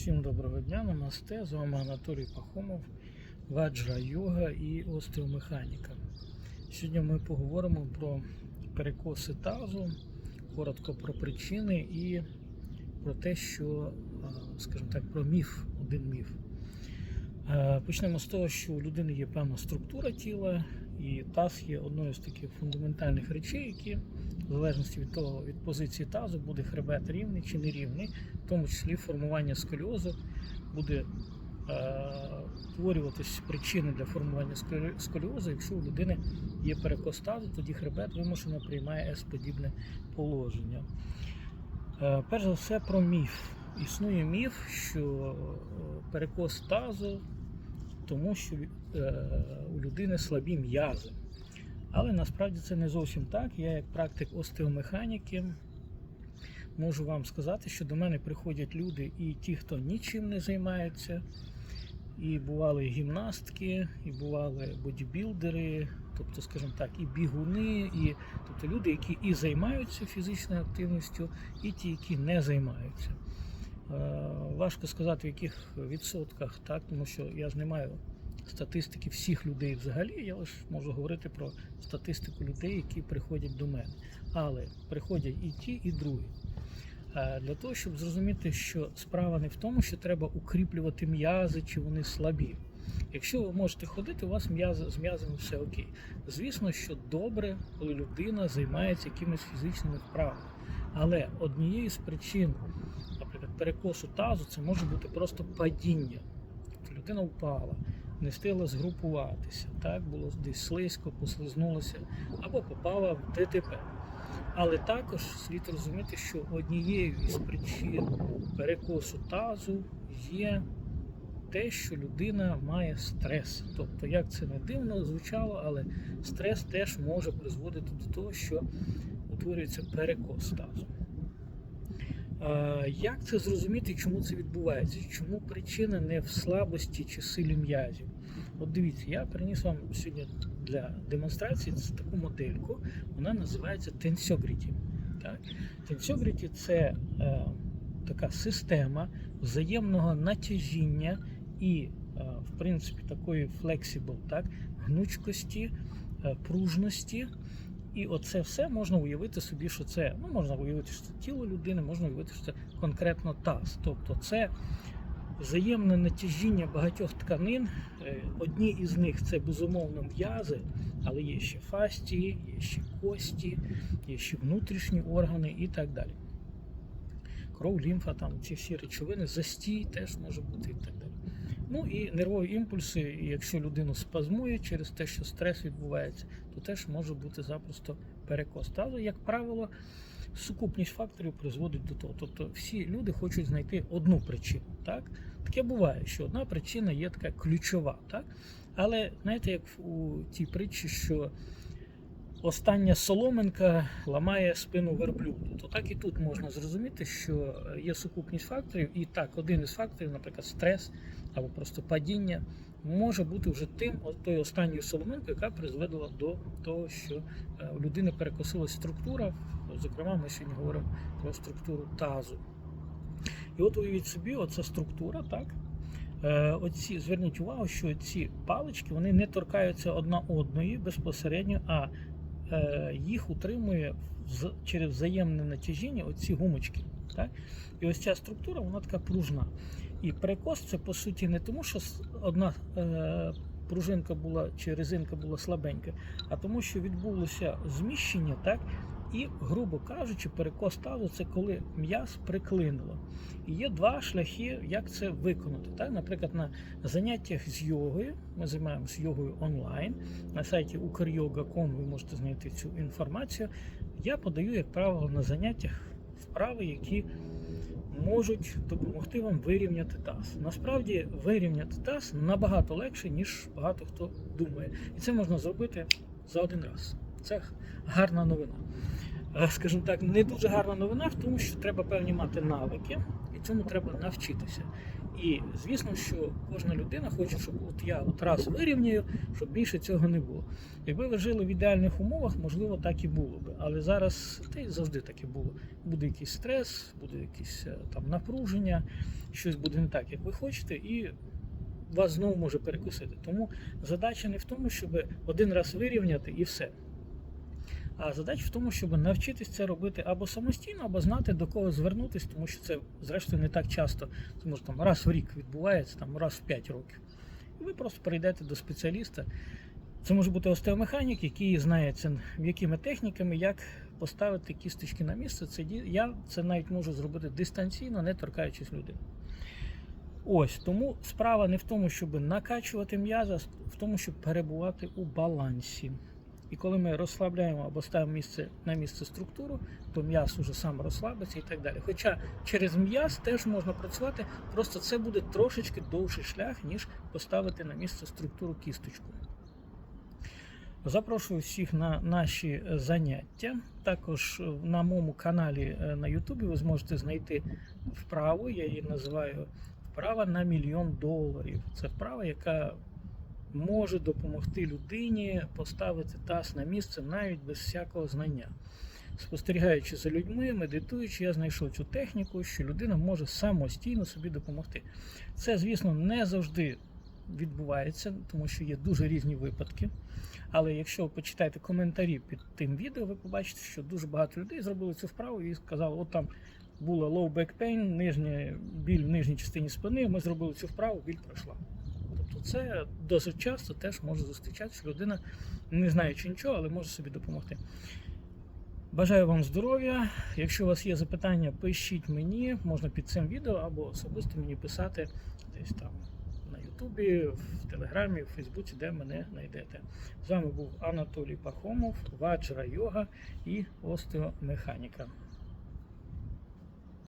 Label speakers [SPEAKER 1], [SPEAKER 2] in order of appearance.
[SPEAKER 1] Всім доброго дня, намасте. З вами Анатолій Пахомов, ваджра йога і остеомеханіка. Сьогодні ми поговоримо про перекоси тазу, коротко про причини і про те, що, е, скажімо так, про міф, один міф. Е, Почнемо з того, що у людини є певна структура тіла, і таз є одною з таких фундаментальних речей, які в залежності від того, від позиції тазу, буде хребет рівний чи нерівний, в тому числі формування сколіозу буде е, утворюватись причини для формування сколі- сколіозу, якщо у людини є перекос тазу, тоді хребет вимушено приймає С-подібне положення. Е, перш за все про міф. Існує міф, що е, перекос тазу, тому що е, у людини слабі м'язи. Але насправді це не зовсім так. Я, як практик остеомеханіки, можу вам сказати, що до мене приходять люди і ті, хто нічим не займаються, і бували гімнастки, і бували бодібілдери, тобто, скажімо так, і бігуни, і тобто люди, які і займаються фізичною активністю, і ті, які не займаються. Е, Важко сказати, в яких відсотках, так, тому що я ж не маю статистики всіх людей взагалі, я лише можу говорити про статистику людей, які приходять до мене. Але приходять і ті, і другі. Для того, щоб зрозуміти, що справа не в тому, що треба укріплювати м'язи, чи вони слабі. Якщо ви можете ходити, у вас м'язи, з м'язами все окей. Звісно, що добре, коли людина займається якимись фізичними вправами. Але однією з причин, наприклад, перекосу тазу, це може бути просто падіння. Людина впала, не встигла згрупуватися, так було десь слизько, послизнулася або попала в ДТП. Але також слід розуміти, що однією із причин перекосу тазу є те, що людина має стрес. Тобто, як це не дивно звучало, але стрес теж може призводити до того, що утворюється перекос тазу. Як це зрозуміти, чому це відбувається? Чому причина не в слабості чи силі м'язів? От дивіться, я приніс вам сьогодні для демонстрації таку модельку. Вона називається Tensiogrity. Так? Це е, така система взаємного натяжіння і, е, в принципі, такої flexible, так? гнучкості, е, пружності. І оце все можна уявити собі, що це ну можна уявити, що це тіло людини, можна уявити, що це конкретно таз. Тобто це взаємне натяжіння багатьох тканин. Е, Одні із них це безумовно м'язи, але є ще фастії, є ще кості, є ще внутрішні органи і так далі. Кров, лімфа, там ці всі речовини, застій теж може бути так. Ну і нервові імпульси, якщо людину спазмує через те, що стрес відбувається, то теж може бути запросто перекос тазу. Як правило, сукупність факторів призводить до того. Тобто всі люди хочуть знайти одну причину. Так? Таке буває, що одна причина є така ключова. Так? Але знаєте, як у тій притчі, що остання соломинка ламає спину верблюду, то так і тут можна зрозуміти, що є сукупність факторів, і так, один із факторів, наприклад, стрес або просто падіння, може бути вже тим, тою останньою соломинкою, яка призвела до того, що е, у людини перекосилась структура. Зокрема, ми сьогодні говоримо про структуру тазу. І от уявіть собі, оця структура, так? Е, Оці, зверніть увагу, що ці палички вони не торкаються одна одної безпосередньо, а е, їх утримує через взаємне натяжіння оці гумочки. Так? І ось ця структура, вона така пружна. І перекос це по суті не тому, що одна е, пружинка була чи резинка була слабенька, а тому, що відбулося зміщення, так? І, грубо кажучи, перекос тазу це коли м'яз приклинило. І є два шляхи, як це виконати. Так? Наприклад, на заняттях з йогою, ми займаємося йогою онлайн. На сайті ukryoga.com ви можете знайти цю інформацію. Я подаю, як правило, на заняттях вправи, які можуть допомогти вам вирівняти таз. Насправді вирівняти таз набагато легше, ніж багато хто думає. І це можна зробити за один раз. Це гарна новина. Е, Скажімо так, не дуже гарна новина в тому, що треба певні мати навики, і цьому треба навчитися. І звісно, що кожна людина хоче, щоб от я от раз вирівняю, щоб більше цього не було. Якби ви жили в ідеальних умовах, можливо, так і було би. Але зараз та й завжди так і було. Буде якийсь стрес, буде якесь е, там напруження, щось буде не так, як ви хочете, і вас знову може перекусити. Тому задача не в тому, щоб один раз вирівняти і все. А задача в тому, щоб навчитись це робити або самостійно, або знати до кого звернутися, тому що це, зрештою, не так часто, тому що там раз в рік відбувається, там раз в 5 років. І ви просто прийдете до спеціаліста. Це може бути остеомеханік, який знає це, якими техніками, як поставити кісточки на місце. Це я це навіть можу зробити дистанційно, не торкаючись людини. Ось тому справа не в тому, щоб накачувати м'яза, а в тому, щоб перебувати у балансі. І коли ми розслабляємо або ставимо місце на місце структуру, то м'яз уже сам розслабиться і так далі. Хоча через м'яз теж можна працювати, просто це буде трошечки довший шлях, ніж поставити на місце структуру кісточку. Запрошую всіх на наші е, заняття. Також е, на моєму каналі е, на Ютубі ви зможете знайти вправу, я її називаю вправа на мільйон доларів. Це вправа, яка може допомогти людині поставити таз на місце навіть без всякого знання. Спостерігаючи за людьми, медитуючи, я знайшов цю техніку, що людина може самостійно собі допомогти. Це, звісно, не завжди відбувається, тому що є дуже різні випадки. Але якщо ви почитаєте коментарі під тим відео, ви побачите, що дуже багато людей зробили цю вправу і сказали, от там була low back pain, нижня, біль в нижній частині спини, ми зробили цю вправу, біль пройшла. Тобто це досить часто теж може зустрічатися, людина не знаючи нічого, але може собі допомогти. Бажаю вам здоров'я. Якщо у вас є запитання, пишіть мені, можна під цим відео або особисто мені писати десь там на Ютубі, в Телеграмі, в Фейсбуці, де мене знайдете. З вами був Анатолій Пахомов, Ваджра Йога і остеомеханіка.